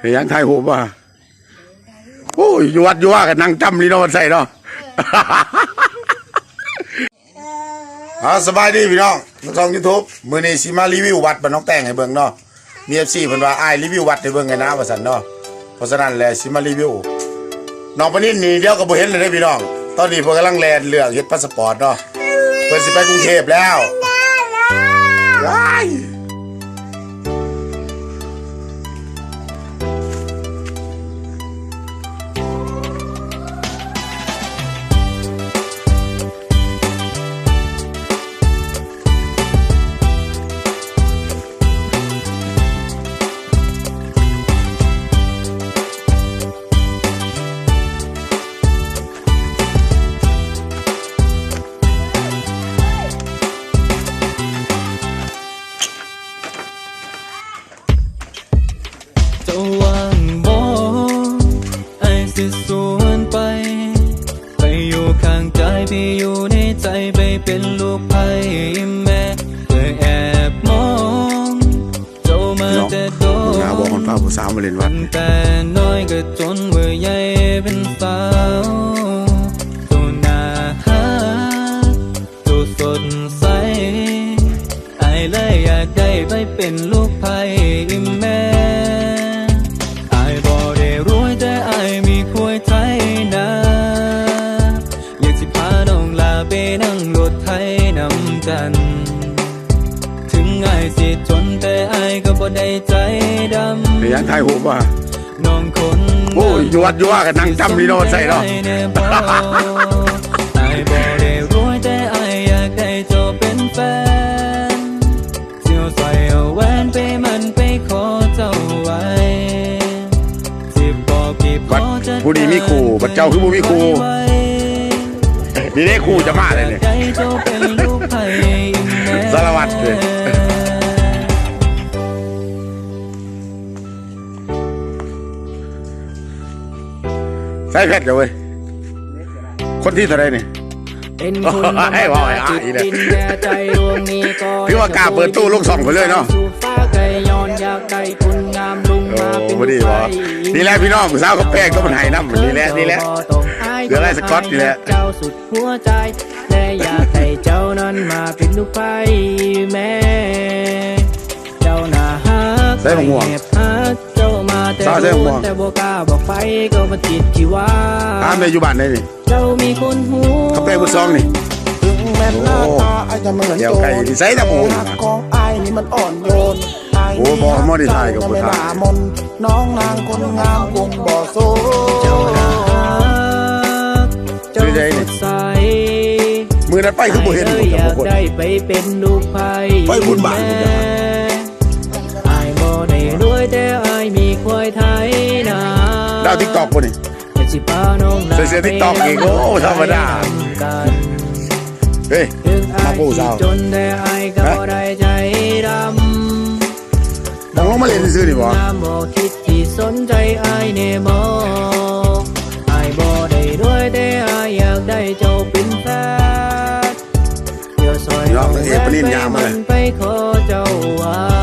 เฮ้ยยังถ่ายหูป่ะโอ้ยอยู่วัดอยู่ว่ากันนั่งจำลีโนใส่เนาะอาสบายดีพี่น้องมาช่องยูทูบมือนี้สิมารีวิววัดบ้านน้องแตงให้เบิ่งเนาะมีเอฟซีเพิ่นว่าอ้ายรีวิววัดให้เบิ่งไงนะว่าซั่นเนาะเพราะฉะนั้นแหละสิมารีวิวน้องปนินนี่เดี๋ยวก็บ่เห็นเลยเด้อพี่น้อง ตอนนี้เพิ่นกำลังแลนเรื่องเฮ็ดพาสปอร์ตเนาะเพิ่นสิไปกรุงเทพแล้ว ไอ้สิสวนไป ไปอยู่ข้างใจพี่อยู่ในใจไปเป็นลูกไผ่แม่เคยแอบมองเจ้ามาพี่น้องแต่โดหน้าบอกคนพาผู้สาวมาเล่นวัดแต่น้อยก็จนเมื่อใหญ่เป็นสาวตัว เฮ้ยยังถ่ายหูปว่ะำน้องคนโอ้ยอยู่วัดอยู่ว่ากันนั่งจำลีโนใส่เนาะไอ้บ่ได้รวยแต่ไอ้อยากได้เจ้าเป็นแฟนเสียวใส่เอาแหวนไปมันไปขอเจ้าไว้สิบอกกี่พบัอดจะผู้นี้มีครูบัดเจ้าคือผู้มีครูไว้นี่ได้ครูจะมาเลยเนี่ยใจเจ้าเป็นลูกไผ่แม่สารวัตรเลย ใส่เพชรเลยเว้ยคนที่เท่าไรนี่เป็นคุณธรรมให้ว่าไอ้ดาอ้ายจิตเนี่ยดินแก่ใจดวงนี้ก็ถือว่ากล้าเปิดตู้ลงส่องไปเลยเนาะสู่ฟ้าไกลย้อนอยากได้คุณงามลุงโอ้มาเป็นพอดีวะนี่แหละพี่น้องสาวกับแป้งก็มันไห้น้ำนี่แหละนี่แหละเหลืออะไรสก๊อตนี่แหละเจ้าสุดหัวใจและอยากให้เจ้านั้นมาเป็นลูกไฟแม่เจ้าหน้าฮักใส่หมวก แอบฮักเจ้ามาแต่สาวใส่หมวกแต่บ่กล้าบอกไปก็มันติดที่ว่าตามในอยู่บ้านได้นี่เจ้ามีคนหูเขาแป้งบุญซองนี่ถึงแม้หน้าตาไอ้จะเหมือนเดี๋ยวโจไก่รที่ใส่ตะปูหักของไอ้นี่มันอ่อนโยนไอ้โอ้บ่บ่ได้ถ่ายกับบ่ไม่ถ่ายน่ามนน้องนางคนงามคงบ่โซเจ้าน่ารักเจ้าคือใจสนี่ดใสมือนั้นไปคือบ่เห็นหมดอแต่ยาบ่กคนได้ไปเป็นลูกไผ่ไปบุญบาท รวยแต่ไอ้มีควายไทยนาดาวทิกตอกบ่นี่แต่สิพาน้องนาใส่เสื้อ TikTok อีกโอ้ธรรมดาไปนำกันเฮ้ยถึงไอ้มาปูสิสาวจนแต่ไอ้ก็บ่ได้ใจดำต้องลงมาเล่นซื่อๆนี่บ่งามบ่คิดที่สนใจไอ้ายแน่บ่ไอ้ายบ่ได้ด้วยแต่ไอ้ายอยากได้เจ้าเป็นแฟนเดี๋ยวซอยยอมเอกปริญญามาเลยนไปขอเจ้าไว้ที่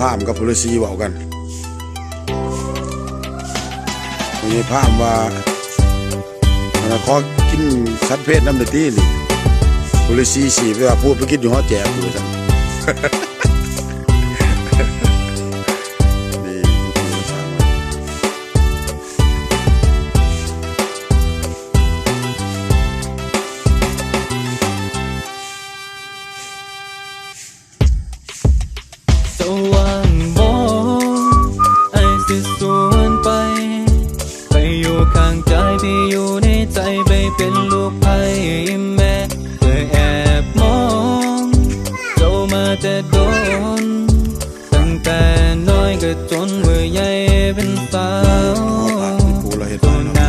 พามกับพลศีเว้ากันมีพามว่าขอกินสัตว์เพศน้ำเดตีนี่พลศีสีไปว่าพูดไปกินอยู่ห้อแจกอยู่ซั่น เป็นลูกไพ่แม่เคยแอบมองโตมาแต่โดน ตั้งแต่น้อยก็จนเมื่อใหญ่เป็นสาว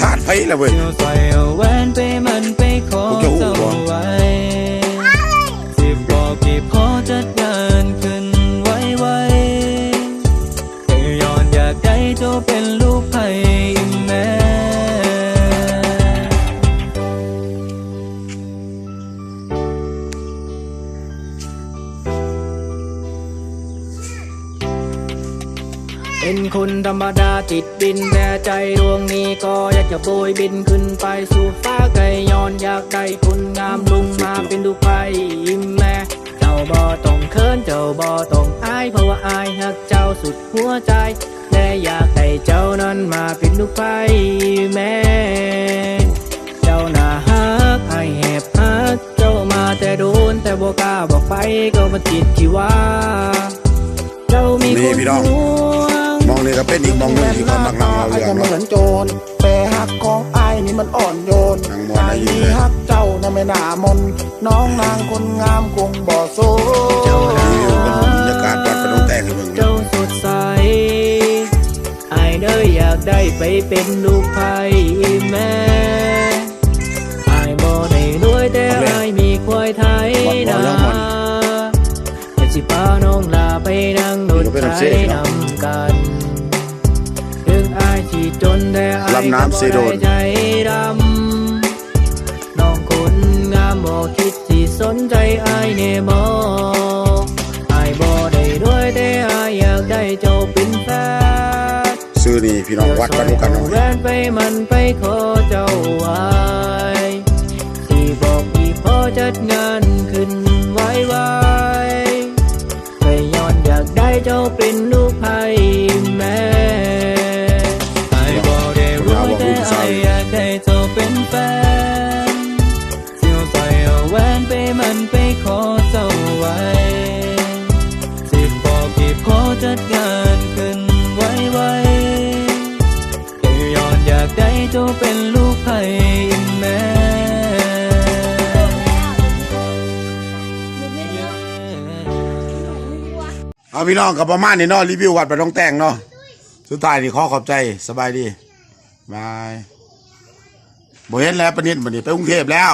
ทาดไฟแล้วเว้ย รมดาติดดินแต่ใจดวงนี้ก็อยากจะโบยบินขึ้นไปสู่ฟ้าไกลย้อนอยากได้คุณงามลุงมาเป็นลูไผ่แม่เจ้าบ่ต้องเขินเจ้าบ่ต้องอายเพราะว่าอายหักเจ้าสุดหัวใจและอยากให้เจ้านั้นมาเป็นลูกไผ่แม่เจ้าหน้าฮักไอายแหบฮักเจ้ามาแต่โดนแต่บ่กล้าบอกไปก็มันติดที่ว่า เจ้ามีคนพี่ น้องห่วงมองนี่ก็เป็นอีกมองหนึงที่ความรักนำเราไอ้เรื่องจะเหเนาะมือนโจรแต่หักของไอ้นี่มันอ่อนโยนนางมอนได้ไอ้ยินนี่เลยหักเจ้านะไม่น่ามน น้องนางคนงามคงบ่โซเจ้าน่ารีวิวกันบรรยากาศวัดพนมแต่งให้เบิ่งเจ้าสดใสไอ้เด้ออยากได้ไปเป็นลูกไผ่แม่ไอ้บ่ได้รวยแต่ไอ้มีควายไทยนาอยากสิพาน้องลาไปนั่งรถไถนำำน้ำซีโดนก็บ่ได้ใจดำน้องคนงามบ่คิดที่สนใจอายเน่บ่อายบ่ได้ด้วยแต่อายอยากได้เจ้าเป็นแฟนซื้อนี่พี่น้องวัดกันดูกันหน่อยแวนไปมันไปขอเจ้าไว้ที่บอกที่พอจัดงานขึ้น เอาพี่น้องกับประมาณนี้เนาะรีวิววัดไปนมแต่งเนาะสุดท้ายนี่ขอขอบใจสบายดีบายบ่เห็นแล้วปะนิดบัดนี้ไปกรุงเทพแล้ว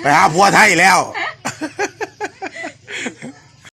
ไปหาผัวไทยแล้ว